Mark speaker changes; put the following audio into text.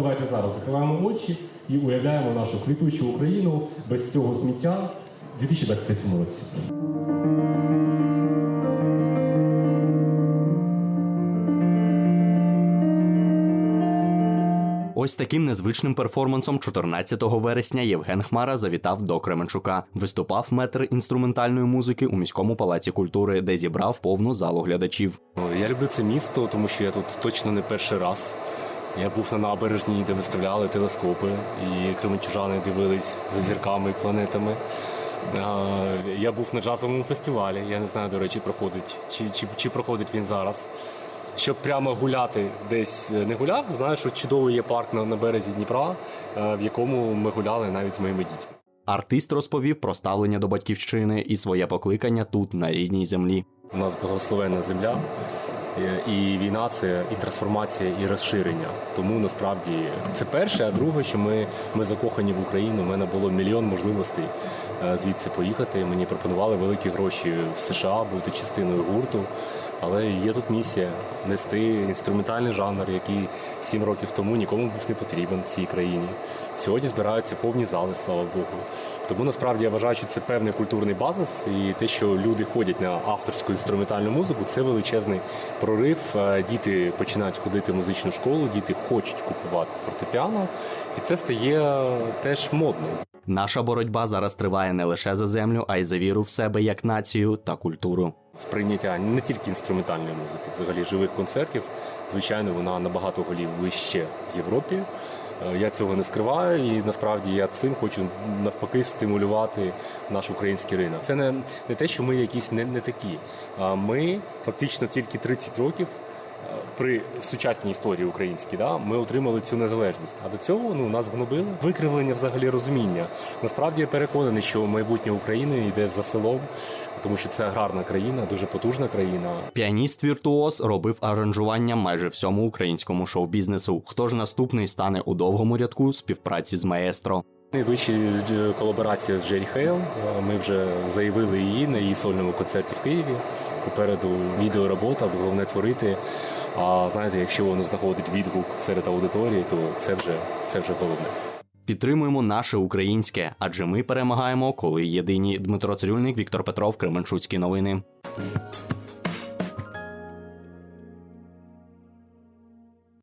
Speaker 1: Давайте зараз закриваємо очі і уявляємо нашу квітучу Україну без цього сміття у 2023 році.
Speaker 2: Ось таким незвичним перформансом 14 вересня Євген Хмара завітав до Кременчука. Виступав метр інструментальної музики у міському палаці культури, де зібрав повну залу глядачів.
Speaker 3: Я люблю це місто, тому що я тут точно не перший раз. Я був на набережній, де виставляли телескопи, і кременчужани дивились за зірками і планетами. Я був на джазовому фестивалі. Я не знаю, до речі, проходить чи, чи, чи проходить він зараз. Щоб прямо гуляти десь не гуляв, знаю, що чудовий є парк на, на березі Дніпра, е, в якому ми гуляли навіть з моїми дітьми.
Speaker 2: Артист розповів про ставлення до батьківщини і своє покликання тут, на рідній землі.
Speaker 3: У нас благословенна земля, е, і війна це і трансформація, і розширення. Тому насправді це перше, а друге, що ми, ми закохані в Україну. У мене було мільйон можливостей е, звідси поїхати. Мені пропонували великі гроші в США, бути частиною гурту. Але є тут місія нести інструментальний жанр, який сім років тому нікому був не потрібен в цій країні. Сьогодні збираються повні зали, слава Богу. Тому насправді я вважаю, що це певний культурний базис, і те, що люди ходять на авторську інструментальну музику, це величезний прорив. Е, Діти починають ходити в музичну школу, діти хочуть купувати фортепіано, і це стає теж модним.
Speaker 2: Наша боротьба зараз триває не лише за землю, а й за віру в себе як націю та культуру.
Speaker 3: Сприйняття не тільки інструментальної музики, взагалі живих концертів. Звичайно, вона набагато голів вище в Європі. Е, Я цього не скриваю, і насправді я цим хочу навпаки стимулювати наш український ринок. Це не, не те, що ми якісь не, не такі. Ми фактично тільки 30 років е, при сучасній історії українській, да, ми отримали цю незалежність. А до цього ну нас гнобили викривлення взагалі розуміння. Насправді я переконаний, що майбутнє України йде за селом, тому що це аграрна країна, дуже потужна країна.
Speaker 2: Піаніст віртуоз робив аранжування майже всьому українському шоу-бізнесу. Хто ж наступний стане у довгому рядку співпраці з маестро?
Speaker 3: Найближча е, колаборація з Джері Хейл. Е, Ми вже заявили її на її сольному концерті в Києві. Попереду відеоробота, головне творити. А знаєте, якщо воно знаходить відгук серед аудиторії, то це вже це вже головне.
Speaker 2: Підтримуємо наше українське, адже ми перемагаємо, коли єдині Дмитро Цирюльник, Віктор Петров, Кременчуцькі новини.